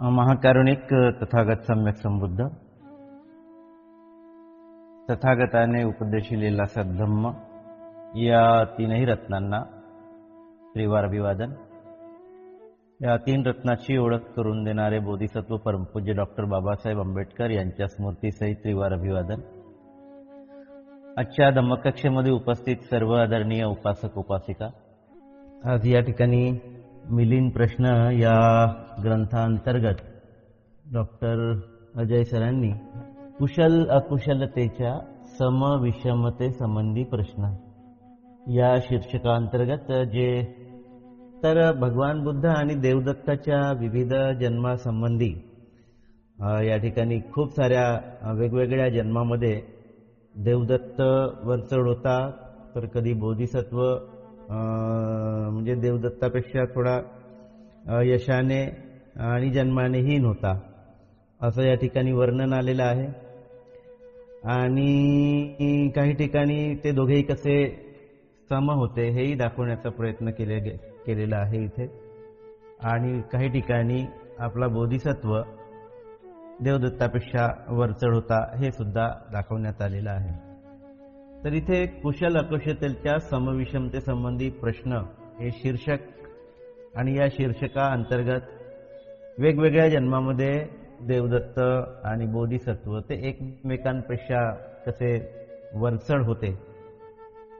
महाकारुणिक तथागत सम्यक संबुद्ध तथागताने उपदेशिलेला सद्धम्म या तीनही रत्नांना त्रिवार अभिवादन या तीन रत्नाची ओळख करून देणारे बोधिसत्व परमपूज्य डॉक्टर बाबासाहेब आंबेडकर यांच्या स्मृतीसहित त्रिवार अभिवादन आजच्या धम्मकक्षेमध्ये उपस्थित सर्व आदरणीय उपासक उपासिका. आज या ठिकाणी मिलीन प्रश्न या ग्रंथांतर्गत डॉक्टर अजय सरांनी कुशल अकुशलतेच्या समविषमते संबंधी प्रश्न. या शीर्षकांतर्गत जे तर भगवान बुद्ध आणि देवदत्ताच्या विविध जन्मासंबंधी या ठिकाणी खूप साऱ्या वेगवेगळ्या जन्मामध्ये देवदत्त वरचढ होता तर कधी बोधिसत्व म्हणजे देवदत्तापेक्षा थोडा यशाने आणि जन्मानेही होता असं या ठिकाणी वर्णन आलेलं आहे. आणि काही ठिकाणी ते दोघेही कसे सम होते हेही दाखवण्याचा प्रयत्न केले गे- केलेला आहे इथे. आणि काही ठिकाणी आपला बोधिसत्व देवदत्तापेक्षा वरचढ होता हे सुद्धा दाखवण्यात आलेलं आहे. तर इथे कुशल अकुशलतेच्या समविषमतेसंबंधी प्रश्न हे शीर्षक आणि या शीर्षका अंतर्गत वेगवेगळ्या जन्मामध्ये देवदत्त आणि बोधिसत्व ते एकमेकांपेक्षा कसे वरचढ होते.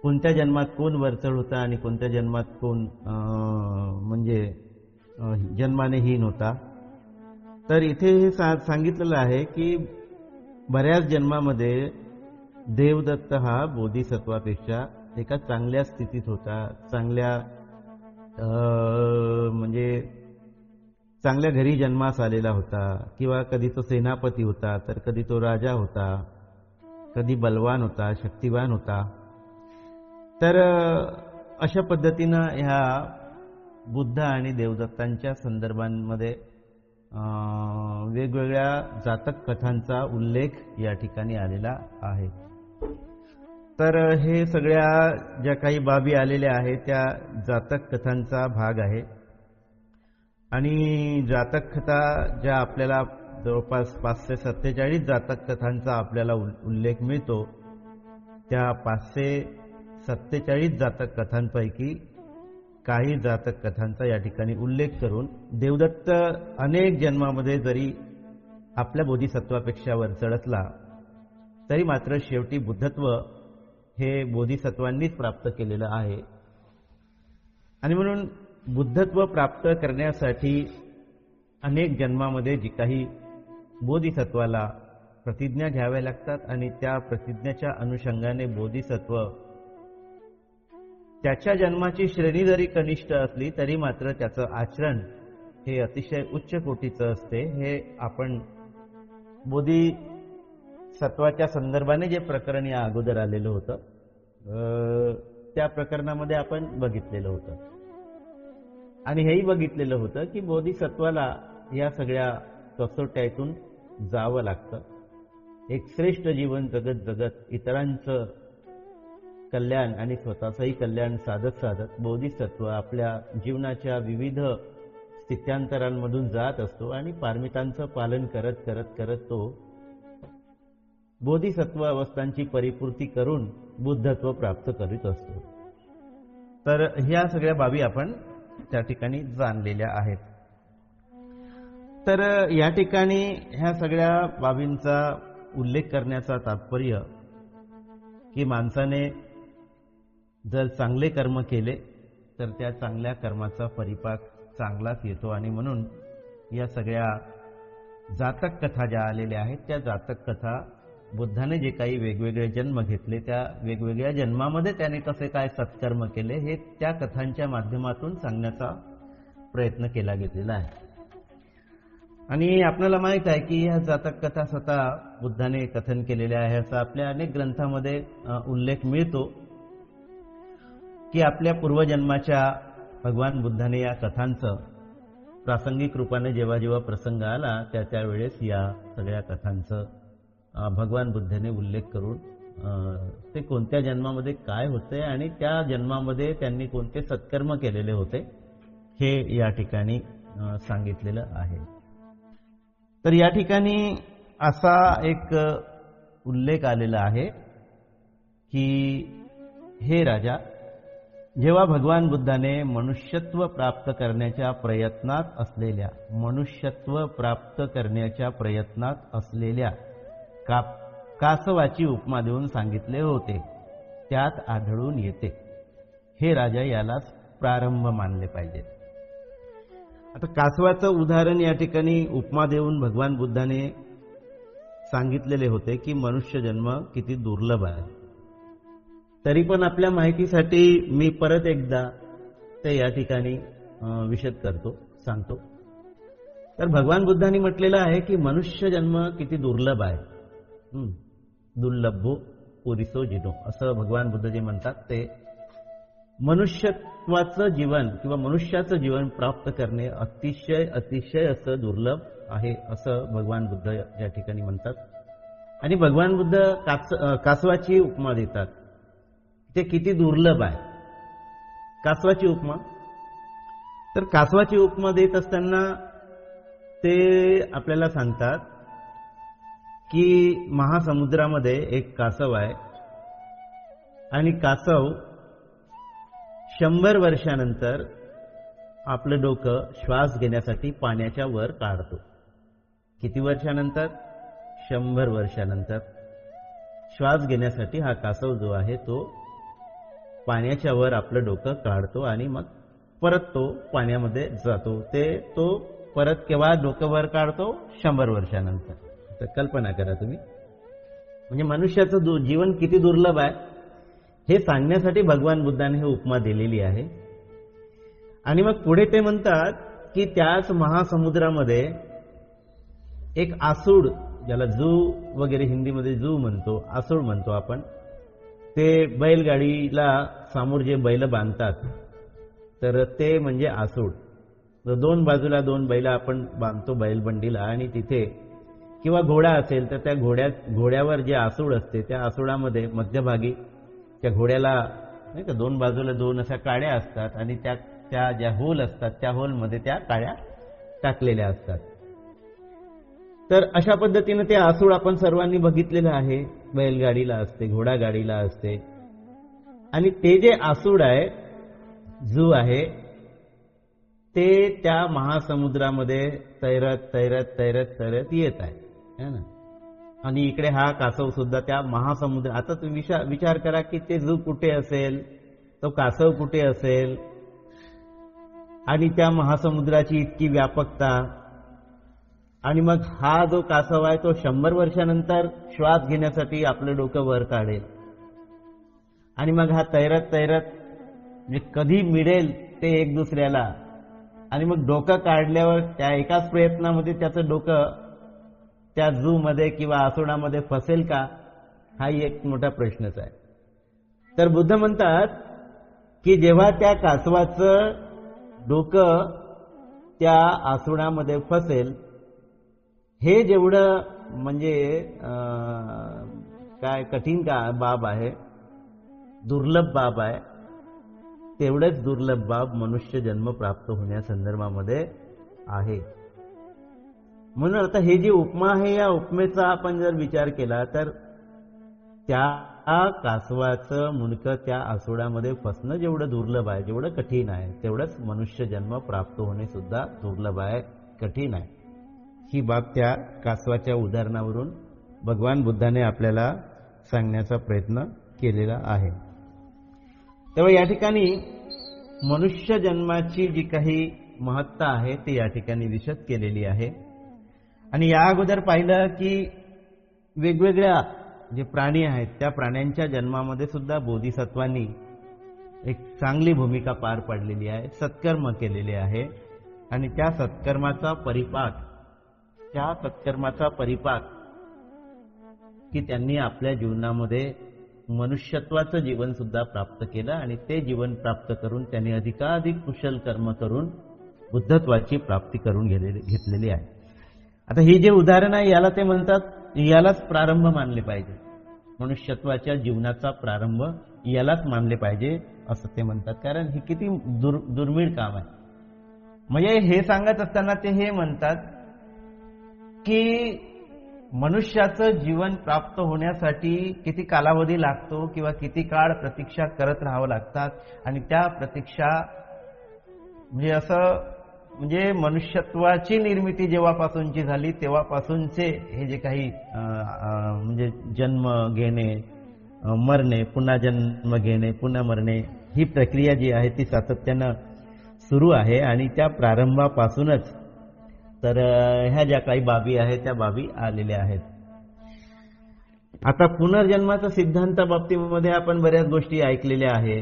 कोणत्या जन्मात कोण वरचढ होता आणि कोणत्या जन्मात कोण म्हणजे जन्माने हीन होता. तर इथे हे सा सांगितलेलं आहे की बऱ्याच जन्मामध्ये देवदत्त हा बोधिसत्वापेक्षा एका चांगल्या स्थितीत होता. चांगल्या म्हणजे चांगल्या घरी जन्मास आलेला होता. किंवा कधी तो सेनापती होता तर कधी तो राजा होता. कधी बलवान होता शक्तिवान होता. तर अशा पद्धतीनं ह्या बुद्ध आणि देवदत्तांच्या संदर्भांमध्ये वेगवेगळ्या जातक कथांचा उल्लेख या ठिकाणी आलेला आहे. तर हे सगळ्या ज्या काही बाबी आलेल्या आहेत त्या जातक कथांचा भाग आहे. आणि जातक कथा ज्या आपल्याला जवळपास पाचशे सत्तेचाळीस जातक कथांचा आपल्याला उल्लेख मिळतो त्या पाचशे सत्तेचाळीस जातक कथांपैकी काही जातक कथांचा या ठिकाणी उल्लेख करून देवदत्त अनेक जन्मामध्ये जरी आपल्या बोधिसत्वापेक्षा वर चढतला तरी मात्र शेवटी बुद्धत्व हे बोधिसत्वांनीच प्राप्त केलेलं आहे. आणि म्हणून बुद्धत्व प्राप्त करण्यासाठी अनेक जन्मामध्ये जी काही बोधिसत्वाला प्रतिज्ञा घ्याव्या लागतात आणि त्या प्रतिज्ञेच्या अनुषंगाने बोधिसत्व त्याच्या जन्माची श्रेणी जरी कनिष्ठ असली तरी मात्र त्याचं आचरण हे अतिशय उच्च कोटीचं असते. हे आपण बोधी सत्वाच्या संदर्भाने जे प्रकरण या अगोदर आलेलं होतं त्या प्रकरणामध्ये आपण बघितलेलं होतं. आणि हेही बघितलेलं होतं की बोधिसत्वाला या सगळ्या कसोट्यातून जावं लागतं. एक श्रेष्ठ जीवन जगत जगत इतरांचं कल्याण आणि स्वतःचंही कल्याण साधत साधत बोधिसत्व आपल्या जीवनाच्या विविध स्थित्यांतरांमधून जात असतो आणि पारमितांचं पालन करत करत करत तो बोधिसत्व अवस्थांची परिपूर्ती करून बुद्धत्व प्राप्त करीत असतो. तर ह्या सगळ्या बाबी आपण त्या ठिकाणी जाणलेल्या आहेत. तर या ठिकाणी ह्या सगळ्या बाबींचा उल्लेख करण्याचा तात्पर्य की माणसाने जर चांगले कर्म केले तर त्या चांगल्या कर्माचा परिपाक चांगलाच येतो आणि म्हणून या सगळ्या जातक कथा ज्या आलेल्या आहेत त्या जातक कथा बुद्धाने जे काही वेगवेगळे जन्म घेतले त्या वेगवेगळ्या जन्मामध्ये त्याने कसे काय सत्कर्म केले हे त्या कथांच्या माध्यमातून सांगण्याचा प्रयत्न केला गेलेला आहे. आणि आपल्याला माहीत आहे की ह्या जातक कथा स्वतः बुद्धाने कथन केलेल्या आहे असा आपल्या अनेक ग्रंथामध्ये उल्लेख मिळतो की आपल्या पूर्वजन्माच्या भगवान बुद्धाने या कथांचं प्रासंगिक रूपाने जेव्हा जेव्हा प्रसंग आला त्या त्यावेळेस या सगळ्या कथांचं भगवान बुद्धाने उल्लेख करून ते कोणत्या जन्मामध्ये काय होते आणि त्या जन्मामध्ये त्यांनी कोणते सत्कर्म केलेले होते हे या ठिकाणी सांगितलेलं आहे. तर या ठिकाणी असा एक उल्लेख आलेला आहे की हे राजा जेव्हा भगवान बुद्धाने मनुष्यत्व प्राप्त करण्याच्या प्रयत्नात असलेल्या मनुष्यत्व प्राप्त करण्याच्या प्रयत्नात असलेल्या काप कासवाची उपमा देऊन सांगितले होते. त्यात आढळून येते. हे राजा यालाच प्रारंभ मानले पाहिजे आता कासवाचं उदाहरण या ठिकाणी उपमा देऊन भगवान बुद्धाने सांगितलेले होते की मनुष्य जन्म किती दुर्लभ आहे. तरी पण आपल्या माहितीसाठी मी परत एकदा ते या ठिकाणी विशद करतो सांगतो. तर भगवान बुद्धांनी म्हटलेलं आहे की मनुष्य जन्म किती दुर्लभ आहे. दुर्लभो पुरिसो जिनो. असं भगवान बुद्ध जे म्हणतात ते मनुष्यत्वाचं जीवन किंवा मनुष्याचं जीवन प्राप्त करणे अतिशय अतिशय असं दुर्लभ आहे असं भगवान बुद्ध या ठिकाणी म्हणतात. आणि भगवान बुद्ध कास कासवाची उपमा देतात. ते किती दुर्लभ आहे. कासवाची उपमा? तर कासवाची उपमा देत असताना ते आपल्याला सांगतात की महासमुद्रामध्ये एक कासव आहे. आणि कासव शंभर वर्षानंतर आपलं डोकं श्वास घेण्यासाठी पाण्याच्या वर काढतो. किती वर्षानंतर? शंभर वर्षानंतर. श्वास घेण्यासाठी हा कासव जो आहे तो पाण्याच्या वर आपलं डोकं काढतो आणि मग परत तो पाण्यामध्ये जातो. ते तो परत केव्हा डोकं वर काढतो? शंभर वर्षानंतर. तर कल्पना करा तुम्ही. म्हणजे मनुष्याचं जीवन किती दुर्लभ आहे हे सांगण्यासाठी भगवान बुद्धाने हे उपमा दिलेली आहे. आणि मग पुढे ते म्हणतात की त्याच महासमुद्रामध्ये एक आसूड ज्याला जू वगैरे हिंदीमध्ये जू म्हणतो आसूड म्हणतो आपण ते बैलगाडीला सामोर जे बैल बांधतात तर ते म्हणजे आसूड. दोन बाजूला दोन बैल आपण बांधतो बैलबंडीला आणि तिथे किंवा घोडा असेल तर त्या घोड्यात घोड्यावर जे आसूड असते त्या आसुडामध्ये मध्यभागी त्या घोड्याला नाही का दोन बाजूला दोन अशा काड्या असतात आणि त्या त्या ज्या होल असतात त्या होलमध्ये त्या काड्या टाकलेल्या असतात. तर अशा पद्धतीनं ते आसूड आपण सर्वांनी बघितलेलं आहे. बैलगाडीला असते घोडागाडीला असते. आणि ते जे आसूड आहे जू आहे ते त्या महासमुद्रामध्ये तैरत तैरत तैरत तैरत येत आहे. ना? आणि इकडे हा कासव सुद्धा त्या महासमुद्र आता तुम्ही विचार विचार करा की ते जू कुठे असेल? तो कासव कुठे असेल? आणि त्या महासमुद्राची इतकी व्यापकता. आणि मग हा जो कासव आहे तो शंभर वर्षानंतर श्वास घेण्यासाठी आपलं डोकं वर काढेल. आणि मग हा तैरत तैरत म्हणजे कधी मिळेल ते एक दुसऱ्याला? आणि मग डोकं काढल्यावर त्या एकाच प्रयत्नामध्ये त्याचं डोकं त्या झू मध्ये किंवा आसोडामध्ये फसेल का? हाही एक मोठा प्रश्नच आहे. तर बुद्ध म्हणतात की जेव्हा त्या कासवाचं डोकं त्या आसुडामध्ये फसेल हे जेवढं म्हणजे काय कठीण का बाब आहे दुर्लभ बाब आहे तेवढंच दुर्लभ बाब मनुष्य जन्म प्राप्त होण्यासंदर्भामध्ये आहे. म्हणून आता हे जी उपमा आहे या उपमेचा आपण जर विचार केला तर त्या कासवाचं मुंडकं त्या आसोडामध्ये फसणं जेवढं दुर्लभ आहे जेवढं कठीण आहे तेवढंच मनुष्य जन्म प्राप्त होणे सुद्धा दुर्लभ आहे कठीण आहे. ही बाब त्या कासवाच्या उदाहरणावरून भगवान बुद्धाने आपल्याला सांगण्याचा प्रयत्न केलेला आहे. तेव्हा या ठिकाणी मनुष्य जन्माची जी काही महत्ता आहे ती या ठिकाणी विशद केलेली आहे. आणि या अगोदर पाहिलं की वेगवेगळ्या जे प्राणी आहेत त्या प्राण्यांच्या जन्मामध्ये सुद्धा बोधिसत्वांनी एक चांगली भूमिका पार पाडलेली आहे सत्कर्म केलेले आहे. आणि त्या सत्कर्माचा परिपाक त्या सत्कर्माचा परिपाक की त्यांनी आपल्या जीवनामध्ये मनुष्यत्वाचं जीवन सुद्धा प्राप्त केलं आणि ते जीवन प्राप्त करून त्यांनी अधिकाधिक कुशल कर्म करून बुद्धत्वाची प्राप्ती करून घेतलेली आहे. आता ही जे उदाहरण आहे याला ते म्हणतात यालाच प्रारंभ मानले पाहिजे. मनुष्यत्वाच्या जीवनाचा प्रारंभ यालाच मानले पाहिजे असं ते म्हणतात. कारण हे किती दुर् दुर्मिळ काम आहे. म्हणजे हे सांगत असताना ते हे म्हणतात की मनुष्याचं जीवन प्राप्त होण्यासाठी किती कालावधी लागतो किंवा किती काळ प्रतीक्षा करत राहावं लागतात. आणि त्या प्रतीक्षा म्हणजे असं म्हणजे मनुष्यत्वाची निर्मिती जेव्हापासूनची झाली तेव्हापासूनचे हे जे काही म्हणजे जन्म घेणे मरणे पुन्हा जन्म घेणे पुन्हा मरणे ही प्रक्रिया जी आहे ती सातत्यानं सुरू आहे आणि त्या प्रारंभापासूनच तर ह्या ज्या काही बाबी आहेत त्या बाबी आलेल्या आहेत. आता पुनर्जन्माच्या सिद्धांताबाबतीमध्ये आपण बऱ्याच गोष्टी ऐकलेल्या आहे.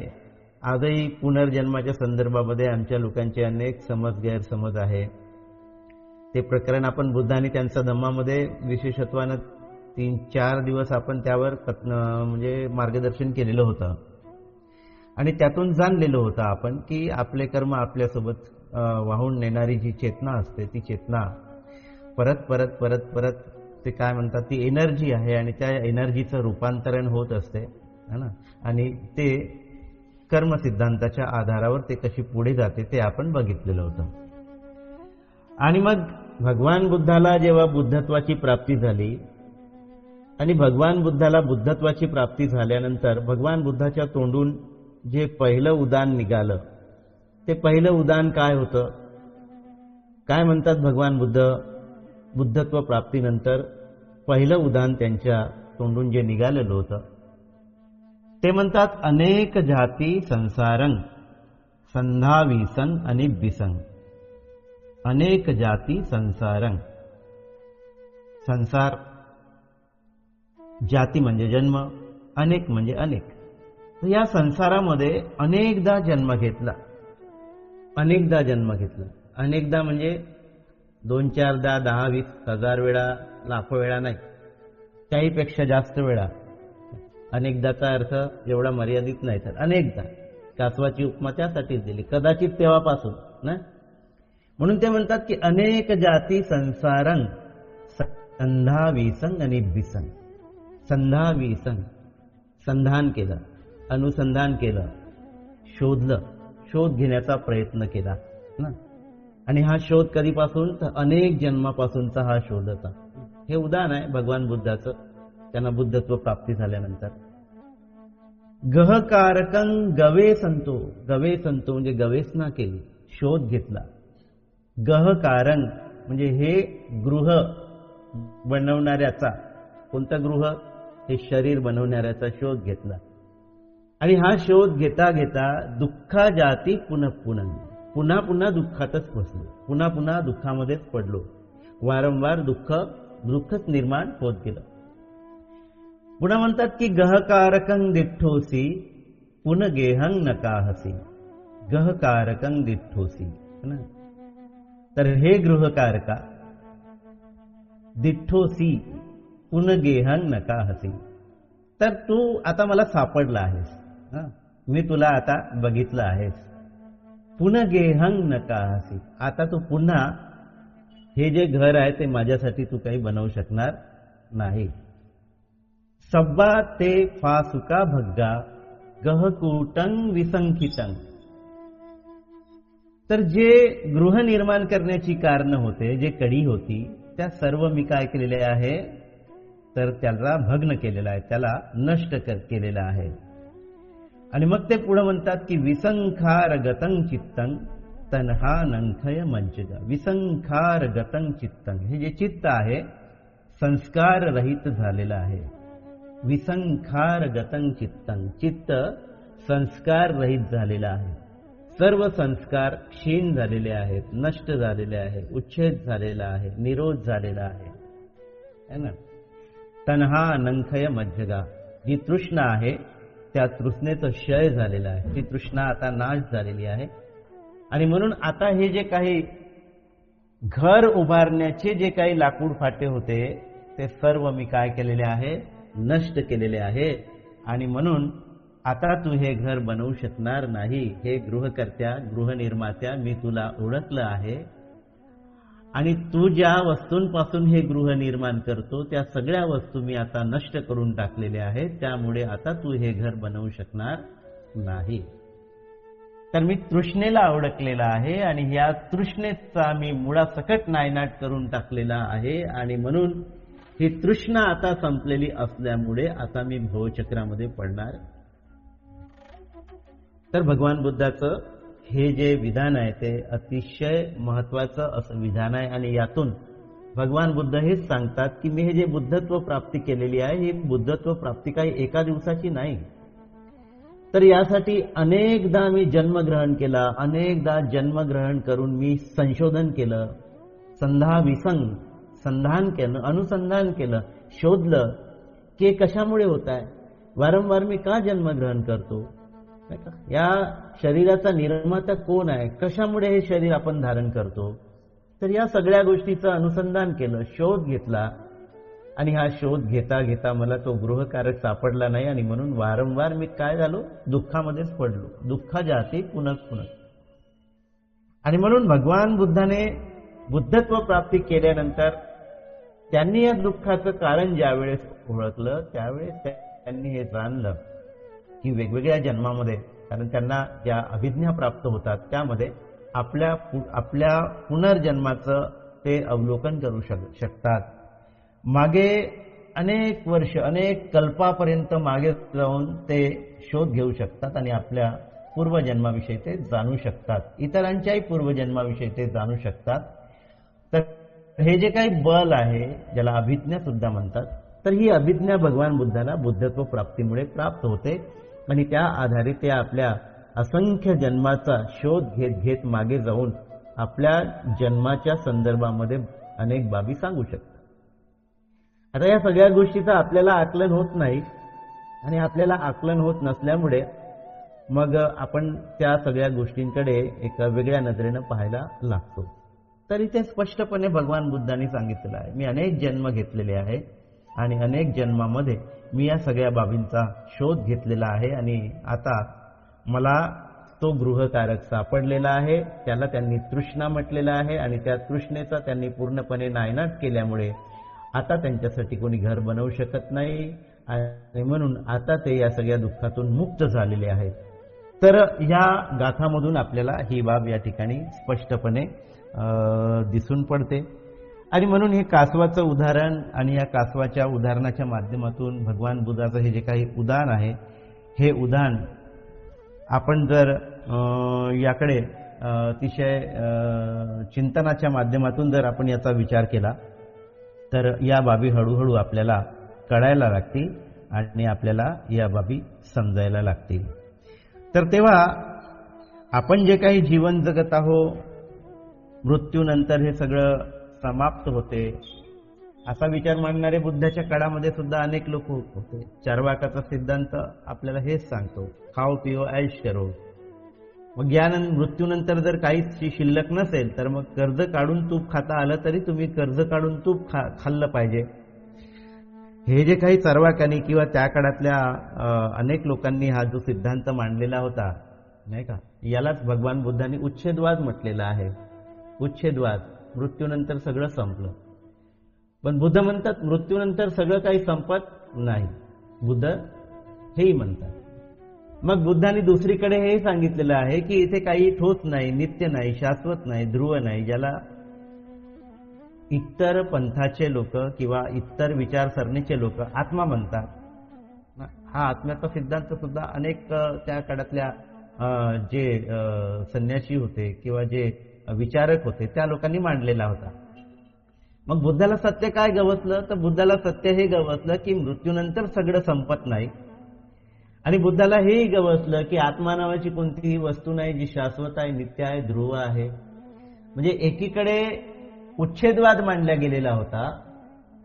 आजही पुनर्जन्माच्या संदर्भामध्ये आमच्या लोकांचे अनेक समज गैरसमज आहे. ते प्रकरण आपण बुद्धाने त्यांचा त्यांच्या धम्मामध्ये विशेषत्वानं तीन चार दिवस आपण त्यावर म्हणजे मार्गदर्शन केलेलं होतं. आणि त्यातून जाणलेलं होतं आपण की आपले कर्म आपल्यासोबत वाहून नेणारी जी चेतना असते ती चेतना परत परत परत परत ते काय म्हणतात ती एनर्जी आहे आणि त्या एनर्जीचं रूपांतरण होत असते है ना? आणि ते कर्म सिद्धांताच्या आधारावर ते कशी पुढे जाते ते आपण बघितलेलं होतं. आणि मग भगवान बुद्धाला जेव्हा बुद्धत्वाची प्राप्ती झाली आणि भगवान बुद्धाला बुद्धत्वाची प्राप्ती झाल्यानंतर भगवान बुद्धाच्या तोंडून जे पहिलं उदान निघालं ते पहिलं उदान काय होतं? काय म्हणतात भगवान बुद्ध? बुद्धत्व प्राप्तीनंतर पहिलं उदान त्यांच्या तोंडून जे निघालेलं होतं. ते म्हणतात अनेक जाती संसारंग संधाविसन आणि बिसंग अनेक जाती संसारंग संसार जाती म्हणजे जन्म अनेक म्हणजे अनेक. या संसारामध्ये अनेकदा जन्म घेतला. अनेकदा जन्म घेतला. अनेकदा म्हणजे दोन चारदा दहा वीस हजार वेळा लाखो वेळा नाही. त्याहीपेक्षा जास्त वेळा. अनेकदाचा अर्थ एवढा मर्यादित नाही तर अनेकदा. कासवाची उपमा त्यासाठीच दिली. कदाचित तेव्हापासून ना? म्हणून ते म्हणतात की अनेक जाती संसारंग संधा विसंग आणि बिसंग संधा विसंग संधान केलं अनुसंधान केलं शोधलं शोध घेण्याचा प्रयत्न केला ना? आणि हा शोध कधीपासून तर अनेक जन्मापासूनचा हा शोध होता. हे उदाहरण आहे भगवान बुद्धाचं. त्यांना बुद्धत्व प्राप्ती झाल्यानंतर. गहकारकं गवे संतो गवे संतो म्हणजे गवेसना केली शोध घेतला. गहकारण म्हणजे हे गृह बनवणाऱ्याचा कोणता गृह? हे शरीर बनवणाऱ्याचा शोध घेतला. आणि हा शोध घेता घेता दुःखा जाती पुनः पुनः. पुन्हा पुन्हा दुःखातच फसलो. पुन्हा पुन्हा दुःखामध्येच पडलो. वारंवार दुःख दुःखच निर्माण होत गेलं. पुन्हा म्हणतात की गहकारकं दिठ्ठोसी पुन गेहंग नकाहसी गहकारकं दिठ्ठोसी ना तर हे गृहकारका दिठ्ठोसी पुन गेहंग नकाहसी तर तू आता मला सापडला आहेस हं? मी तुला आता बघितलं आहेस पुन गेहंग नकाहसी आता तू पुन्हा हे जे घर आहे ते माझ्यासाठी तू काही बनवू शकणार नाही सब्बा ते फासुका भग्गा गहकूटंग विसंखितंग तर जे गृहनिर्माण करण्याची कारण होते जे कडी होती त्या सर्व मी काय केलेले आहे? तर त्याला भग्न केलेला आहे त्याला नष्ट कर- केलेलं आहे. आणि मग ते पुढे म्हणतात की विसंखार गतं चित्तंग तन्हा नंखय मंचगा विसंखार गतं चित्तंग हे जे चित्त आहे संस्कार रहित झालेलं आहे. विसंखार गतं चित्तं. चित्त संस्कार रहित झालेलं आहे. सर्व संस्कार क्षीण झालेले आहेत नष्ट झालेले आहे उच्छेद झालेला आहे निरोध झालेला आहे. है ना? तन्हा नंखय मध्यगा जी तृष्णा आहे त्या तृष्णेचं क्षय झालेला आहे. ती तृष्णा आता नाश झालेली आहे. आणि म्हणून आता हे जे काही घर उभारण्याचे जे काही लाकूड फाटे होते ते सर्व मी काय केलेले आहे? नष्ट केलेले आहे. आणि म्हणून आता तू हे घर बनवू शकणार नाही. हे गृहकर्त्या गृहनिर्मात्या मी तुला ओळखलं आहे. आणि तू ज्या वस्तूंपासून हे गृह निर्माण करतो त्या सगळ्या वस्तू मी आता नष्ट करून टाकलेल्या आहेत. त्यामुळे आता तू हे घर बनवू शकणार नाही. तर मी तृष्णेला अडकलेला आहे आणि या तृष्णेचा मी मुळासकट नायनाट करून टाकलेला आहे. आणि म्हणून ही तृष्णा आता संपलेली असल्यामुळे आता मी भवचक्रामध्ये पडणार. तर भगवान बुद्धाचं हे जे विधान आहे ते अतिशय महत्वाचं असं विधान आहे आणि यातून भगवान बुद्ध हेच सांगतात की मी हे जे बुद्धत्व प्राप्ती केलेली आहे ही बुद्धत्व प्राप्ती काही एका दिवसाची नाही. तर यासाठी अनेकदा मी जन्मग्रहण केला अनेकदा जन्मग्रहण करून मी संशोधन केलं. संधा विसंग संधान केलं अनुसंधान केलं शोधलं की कशामुळे होत आहे वारंवार मी का जन्मग्रहण करतो? का? या शरीराचा निर्माता कोण आहे? कशामुळे हे शरीर आपण धारण करतो? तर या सगळ्या गोष्टीचं अनुसंधान केलं शोध घेतला. आणि हा शोध घेता घेता मला तो गृहकारक सापडला नाही आणि म्हणून वारंवार मी काय झालो? दुःखामध्येच पडलो. दुःखा जाती पुनक पुनक आणि म्हणून भगवान बुद्धाने बुद्धत्व प्राप्ती केल्यानंतर त्यांनी या दुःखाचं कारण ज्यावेळेस ओळखलं त्यावेळेस त्या- त्यांनी हे जाणलं की वेगवेगळ्या जन्मामध्ये कारण त्यांना ज्या अभिज्ञा प्राप्त होतात त्यामध्ये आपल्या पु- आपल्या पुनर्जन्माचं ते अवलोकन करू शक शकतात. मागे अनेक वर्ष अनेक कल्पापर्यंत मागे जाऊन ते शोध घेऊ शकतात आणि आपल्या पूर्वजन्माविषयी ते जाणू शकतात. इतरांच्याही पूर्वजन्माविषयी ते जाणू शकतात. तर हे जे काही बल आहे ज्याला अभिज्ञा सुद्धा म्हणतात तर ही अभिज्ञा भगवान बुद्धाला बुद्धत्व प्राप्तीमुळे प्राप्त होते. आणि त्या आधारे ते आपल्या असंख्य जन्माचा शोध घेत घेत मागे जाऊन आपल्या जन्माच्या संदर्भामध्ये अनेक बाबी सांगू शकतात. आता या सगळ्या गोष्टीचं आपल्याला आकलन होत नाही आणि आपल्याला आकलन होत नसल्यामुळे मग आपण त्या सगळ्या गोष्टींकडे एका वेगळ्या नजरेनं पाहायला लागतो. तर इथे स्पष्टपणे भगवान बुद्धांनी सांगितलेलं आहे मी अनेक जन्म घेतलेले आहे आणि अनेक जन्मामध्ये मी या सगळ्या बाबींचा शोध घेतलेला आहे आणि आता मला तो गृहकारक सापडलेला आहे त्याला त्यांनी तृष्णा म्हटलेला आहे आणि त्या तृष्णेचा त्यांनी पूर्णपणे नायनाट केल्यामुळे आता त्यांच्यासाठी कोणी घर बनवू शकत नाही आणि म्हणून आता ते या सगळ्या दुःखातून मुक्त झालेले आहेत. तर या गाथामधून आपल्याला ही बाब या ठिकाणी स्पष्टपणे दिसून पडते. आणि म्हणून हे कासवाचं उदाहरण आणि या कासवाच्या उदाहरणाच्या माध्यमातून भगवान बुद्धाचं हे जे काही उदाहरण आहे हे उदाहरण आपण जर याकडे अतिशय चिंतनाच्या माध्यमातून जर आपण याचा विचार केला तर या बाबी हळूहळू आपल्याला कळायला लागतील आणि आपल्याला या बाबी समजायला लागतील. तर तेव्हा आपण जे काही जीवन जगत आहो मृत्यूनंतर हे सगळं समाप्त होते. असा विचार मांडणारे बुद्धाच्या काळामध्ये सुद्धा अनेक लोक होते. चारवाकाचा सिद्धांत आपल्याला हेच सांगतो खाओ पिओ ऐश करो मग या मृत्यूनंतर जर काहीच शिल्लक नसेल तर मग कर्ज काढून तूप खाता आलं तरी तुम्ही कर्ज काढून तूप खा खाल्लं पाहिजे. हे जे काही सर्वाकानी किंवा त्या काळातल्या अनेक लोकांनी हा जो सिद्धांत मांडलेला होता नाही का? यालाच भगवान बुद्धांनी उच्छेदवाद म्हटलेला आहे. उच्छेदवाद मृत्यूनंतर सगळं संपलं. पण बुद्ध म्हणतात मृत्यूनंतर सगळं काही संपत नाही. बुद्ध हेही म्हणतात. मग बुद्धांनी दुसरीकडे हे सांगितलेलं आहे की इथे काही ठोस नाही नित्य नाही शाश्वत नाही ध्रुव नाही ज्याला इतर पंथाचे लोक किंवा इतर विचारसरणीचे लोक आत्मा म्हणतात. हा आत्म्याचा सिद्धांत सुद्धा अनेक त्या काळातल्या जे अ, संन्यासी होते किंवा जे विचारक होते त्या लोकांनी मांडलेला होता. मग बुद्धाला सत्य काय गवसलं? तर बुद्धाला सत्य हे गवसलं की मृत्यूनंतर सगळं संपत नाही. आणि बुद्धाला हेही गवसलं की आत्मा नावाची कोणतीही वस्तू नाही जी शाश्वत आहे नित्य आहे ध्रुव आहे. म्हणजे एकीकडे उच्छेदवाद मांडला गेलेला होता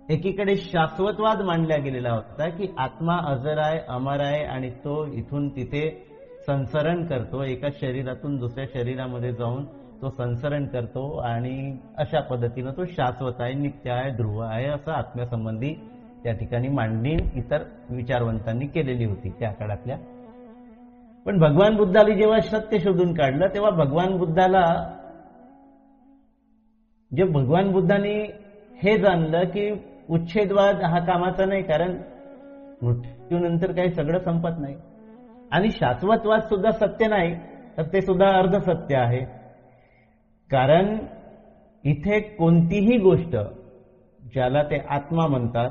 एकीकडे शाश्वतवाद मांडला गेलेला होता की आत्मा अजर आहे अमर आहे आणि तो इथून तिथे संसरण करतो एका शरीरातून दुसऱ्या शरीरामध्ये जाऊन तो संसरण करतो आणि अशा पद्धतीनं तो शाश्वत आहे नित्य आहे ध्रुव आहे असं आत्म्यासंबंधी त्या ठिकाणी मांडणी इतर विचारवंतांनी केलेली होती त्या काळातल्या. पण भगवान बुद्धाला जेव्हा सत्य शोधून काढलं तेव्हा भगवान बुद्धाला जे भगवान बुद्धांनी हे जाणलं की उच्छेदवाद हा कामाचा नाही कारण मृत्यूनंतर काही सगळं संपत नाही. आणि शाश्वतवाद सुद्धा सत्य नाही तर ते सुद्धा अर्धसत्य आहे. कारण इथे कोणतीही गोष्ट ज्याला ते आत्मा म्हणतात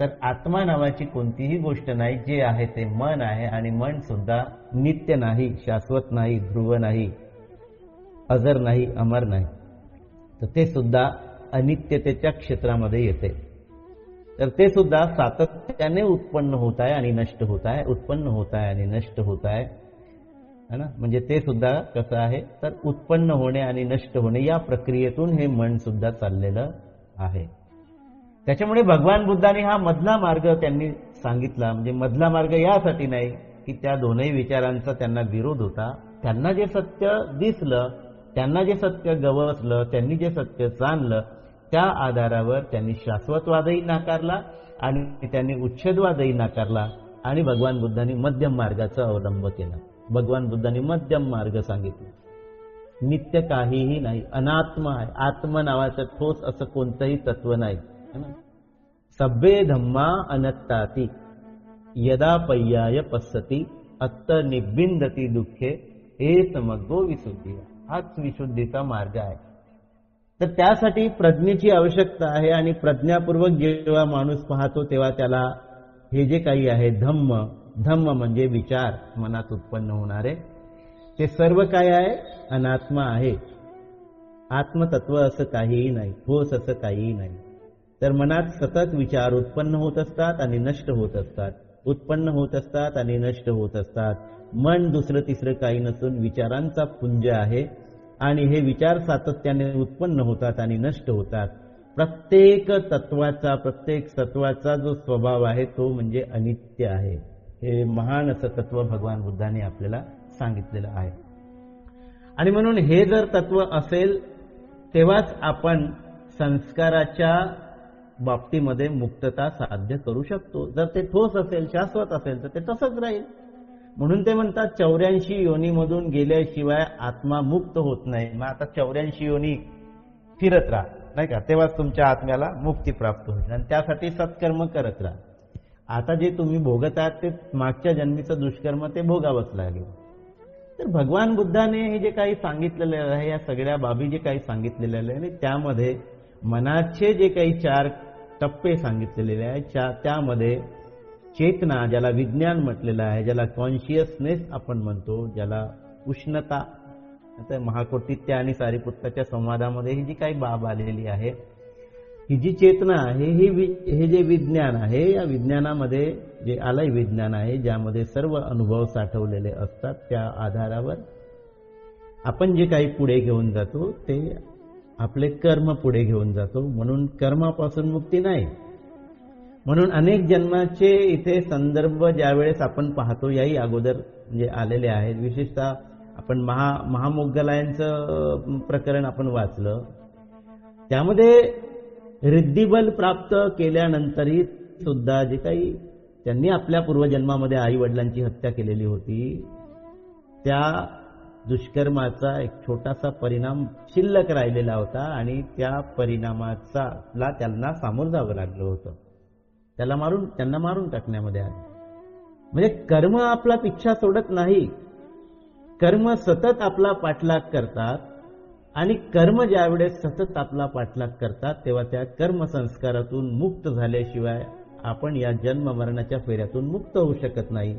तर आत्मा नावाची कोणतीही गोष्ट नाही जे आहे ते मन आहे आणि मन सुद्धा नित्य नाही शाश्वत नाही ध्रुव नाही अजर नाही अमर नाही. तर ते सुद्धा अनित्यतेच्या क्षेत्रामध्ये येते. तर ते सुद्धा सातत्याने उत्पन्न होत आहे आणि नष्ट होत आहे उत्पन्न होत आहे आणि नष्ट होत आहे. है ना? म्हणजे ते सुद्धा कसं आहे? तर उत्पन्न होणे आणि नष्ट होणे या प्रक्रियेतून हे मन सुद्धा चाललेलं आहे. त्याच्यामुळे भगवान बुद्धाने हा मधला मार्ग त्यांनी सांगितला. म्हणजे मधला मार्ग यासाठी नाही की त्या दोनही विचारांचा त्यांना विरोध होता. त्यांना जे सत्य दिसलं त्यांना जे सत्य गवसलं त्यांनी जे सत्य जाणलं त्या आधारावर त्यांनी शाश्वतवादही नाकारला आणि त्यांनी उच्छेदवादही नाकारला आणि भगवान बुद्धांनी मध्यम मार्गाचा अवलंब केला. भगवान बुद्धांनी मध्यम मार्ग सांगितला. नित्य काहीही नाही अनात्म आहे. आत्म नावाचं ठोस असं कोणतंही तत्व नाही. सभ्ये धम्मा अनत्ताती यदा पय्याय पसती अत्त निबिंदती दुःखे हे समग्रो विशुद्धी. हाच विशुद्धीचा मार्ग आहे. तर त्यासाठी प्रज्ञेची आवश्यकता आहे आणि प्रज्ञापूर्वक जेव्हा माणूस पाहतो तेव्हा त्याला हे जे काही आहे धम्म धम्म म्हणजे विचार मनात उत्पन्न होणारे. ते सर्व काय आहे? अनात्मा आहे. आत्मतत्व असं काहीही नाही ठोस असं काहीही नाही. तर मनात सतत विचार उत्पन्न होत असतात आणि नष्ट होत असतात. उत्पन्न होत असतात आणि नष्ट होत असतात. मन दुसरं तिसरं काही नसून विचारांचा पुंज आहे. आणि हे विचार सातत्याने उत्पन्न होतात आणि नष्ट होतात. प्रत्येक तत्वाचा प्रत्येक सत्वाचा जो स्वभाव आहे तो म्हणजे अनित्य आहे. हे महान असं तत्व भगवान बुद्धाने आपल्याला सांगितलेलं आहे. आणि म्हणून हे जर तत्व असेल तेव्हाच आपण संस्काराच्या बाबतीमध्ये मुक्तता साध्य करू शकतो. जर ते ठोस असेल शाश्वत असेल तर ते तसंच राहील. म्हणून ते म्हणतात चौऱ्याऐंशी योनीमधून गेल्याशिवाय आत्मा मुक्त होत नाही. मग आता चौऱ्याऐंशी योनी फिरत राहा नाही का? तेव्हाच तुमच्या आत्म्याला मुक्ती प्राप्त होईल. आणि त्यासाठी सत्कर्म करत राहा. आता जे तुम्ही भोगत आहात ते मागच्या जन्मीचं दुष्कर्म ते भोगावंच लागेल. तर भगवान बुद्धाने हे जे काही सांगितलेलं आहे या सगळ्या बाबी जे काही सांगितलेले आहे त्यामध्ये मनाचे जे काही चार टप्पे सांगितलेले आहे त्यामध्ये चेतना ज्याला विज्ञान म्हटलेलं आहे ज्याला कॉन्शियसनेस आपण म्हणतो ज्याला उष्णता आता महाकोटित्य आणि सारीपुत्ताच्या संवादामध्ये ही जी काही बाब आलेली आहे ही जी चेतना आहे ही वि- हे जे विज्ञान आहे या विज्ञानामध्ये जे आलय विज्ञान आहे ज्यामध्ये सर्व अनुभव साठवलेले असतात त्या आधारावर आपण जे काही पुढे घेऊन जातो ते आपले कर्म पुढे घेऊन जातो. म्हणून कर्मापासून मुक्ती नाही. म्हणून अनेक जन्माचे इथे संदर्भ ज्यावेळेस आपण पाहतो याही अगोदर म्हणजे आलेले आहेत. विशेषतः आपण महा महामोग्गलायांचं प्रकरण आपण वाचलं. त्यामध्ये रिद्धिबल प्राप्त केल्यानंतरही सुद्धा जे काही त्यांनी आपल्या पूर्वजन्मामध्ये आई वडिलांची हत्या केलेली होती त्या दुष्कर्माचा एक छोटासा परिणाम शिल्लक राहिलेला होता आणि त्या परिणामाचा ला त्यांना सामोरं जावं लागलं होतं. त्याला मारून त्यांना मारून टाकण्यामध्ये आलं. म्हणजे कर्म आपला पिच्छा सोडत नाही. कर्म सतत आपला पाठलाग करतात. आणि कर्म ज्यावेळेस सतत आपला पाठलाग करतात तेव्हा त्या कर्म संस्कारातून मुक्त झाल्याशिवाय आपण या जन्म मरणाच्या फेऱ्यातून मुक्त होऊ शकत नाही.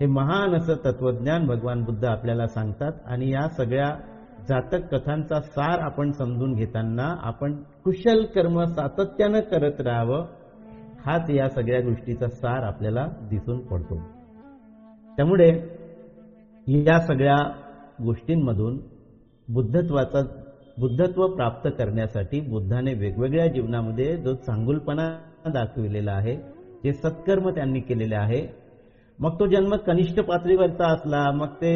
हे महान असं तत्वज्ञान भगवान बुद्ध आपल्याला सांगतात आणि या सगळ्या जातक कथांचा सार आपण समजून घेताना आपण कुशल कर्म सातत्यानं करत राहावं हाच या सगळ्या गोष्टीचा सार आपल्याला दिसून पडतो. त्यामुळे या सगळ्या गोष्टींमधून बुद्धत्वाचा बुद्धत्व प्राप्त करण्यासाठी बुद्धाने वेगवेगळ्या जीवनामध्ये जो चांगुलपणा दाखविलेला आहे जे सत्कर्म त्यांनी केलेले आहे मग तो जन्म कनिष्ठ पातळीवरचा असला मग ते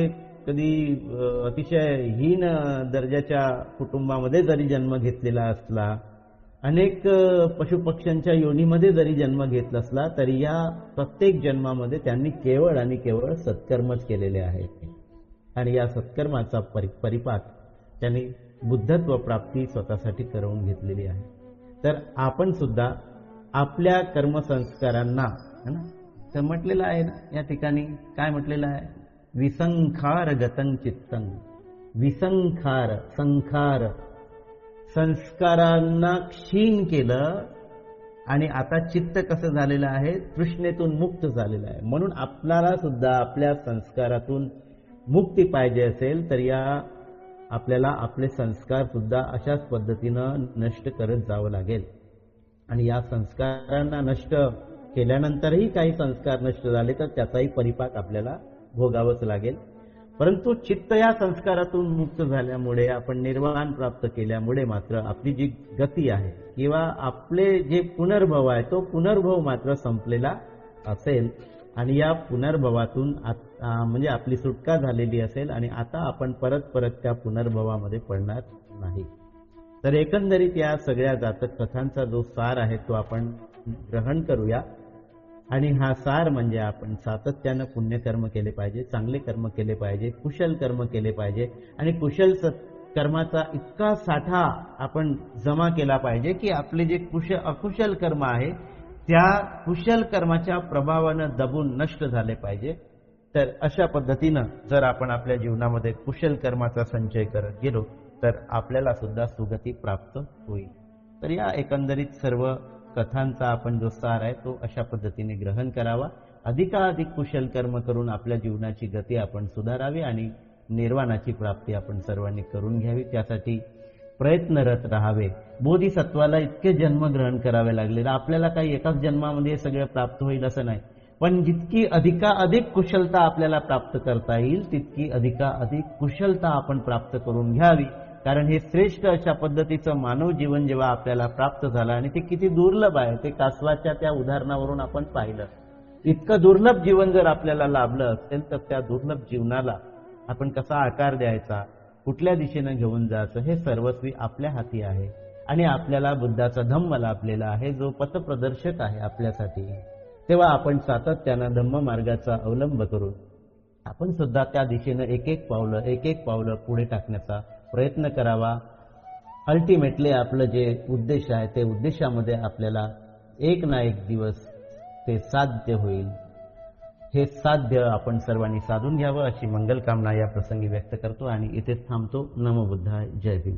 कधी अतिशय हीन दर्जाच्या कुटुंबामध्ये जरी जन्म घेतलेला असला अनेक पशुपक्ष्यांच्या योनीमध्ये जरी जन्म घेतला असला तरी या प्रत्येक जन्मामध्ये त्यांनी केवळ आणि केवळ सत्कर्मच केलेले आहे. आणि या सत्कर्माचा परि परिपाक त्यांनी बुद्धत्व प्राप्ती स्वतःसाठी करवून घेतलेली आहे. तर आपण सुद्धा आपल्या कर्मसंस्कारांना है ना? तर म्हटलेलं आहे ना या ठिकाणी काय म्हटलेलं आहे? विसंखार गतं चित्तं विसंखार संखार. संस्कारांना क्षीण केलं आणि आता चित्त कसं झालेलं आहे? तृष्णेतून मुक्त झालेलं आहे. म्हणून आपल्याला सुद्धा आपल्या संस्कारातून मुक्ती पाहिजे असेल तर या आपल्याला आपले संस्कार सुद्धा अशाच पद्धतीनं नष्ट करत जावं लागेल. आणि या संस्कारांना नष्ट केल्यानंतरही काही संस्कार नष्ट झाले तर त्याचाही परिपाक आपल्याला भोगावंच लागेल. परंतु चित्त या संस्कारातून मुक्त झाल्यामुळे आपण निर्वाण प्राप्त केल्यामुळे मात्र आपली जी गती आहे किंवा आपले जे पुनर्भव आहे तो पुनर्भव मात्र संपलेला असेल. आणि या पुनर्भवातून म्हणजे आपली सुटका झालेली असेल आणि आता आपण परत परत त्या पुनर्भवामध्ये पडणार नाही. तर एकंदरीत या सगळ्या जातक कथांचा जो सार आहे तो आपण ग्रहण करूया. आणि हा सार म्हणजे आपण सातत्यानं पुण्यकर्म केले पाहिजे चांगले कर्म केले पाहिजे कुशल कर्म केले पाहिजे. आणि कुशल कर्माचा इतका साठा आपण जमा केला पाहिजे की आपले जे कुश अकुशल कर्म आहे त्या कुशल कर्माच्या प्रभावानं दबून नष्ट झाले पाहिजे. तर अशा पद्धतीनं जर आपण आपल्या जीवनामध्ये कुशल कर्माचा संचय करत गेलो तर आपल्याला सुद्धा सुगती प्राप्त होईल. तर या एकंदरीत सर्व कथांचा आपण जो सार आहे तो अशा पद्धतीने ग्रहण करावा. अधिकाधिक कुशल कर्म करून आपल्या जीवनाची गती आपण सुधारावी आणि निर्वाणाची प्राप्ती आपण सर्वांनी करून घ्यावी. त्यासाठी प्रयत्नरत राहावे. बोधिसत्वाला इतके जन्म ग्रहण करावे लागले. आपल्याला काही एकाच जन्मामध्ये सगळं प्राप्त होईल असं नाही. पण जितकी अधिका अधिक कुशलता आपल्याला प्राप्त करता येईल तितकी अधिका अधिक कुशलता आपण प्राप्त करून घ्यावी. कारण हे श्रेष्ठ अशा पद्धतीचं मानव जीवन जेव्हा आपल्याला प्राप्त झालं आणि ते किती दुर्लभ आहे ते कासवाच्या त्या उदाहरणावरून आपण पाहिलं. इतकं दुर्लभ जीवन जर आपल्याला लाभलं असेल तर त्या दुर्लभ जीवनाला आपण कसा आकार द्यायचा? कुठल्या दिशेनं घेऊन जायचं? हे सर्वस्वी आपल्या हाती आहे. आणि आपल्याला बुद्धाचा धम्म लाभलेला आहे जो पथप्रदर्शक आहे आपल्यासाठी. तेव्हा आपण सातत्यानं धम्म मार्गाचा अवलंब करून आपण सुद्धा त्या दिशेनं एक एक पावलं एक एक पावलं पुढे टाकण्याचा प्रयत्न करावा. अल्टिमेटली आपलं जे उद्देश आहे ते उद्देशामध्ये आपल्याला एक ना एक दिवस ते साध्य होईल. हे साध्य आपण सर्वांनी साधून घ्यावं अशी मंगल कामना या प्रसंगी व्यक्त करतो आणि इथेच थांबतो. नमबुद्धाय जय भीम.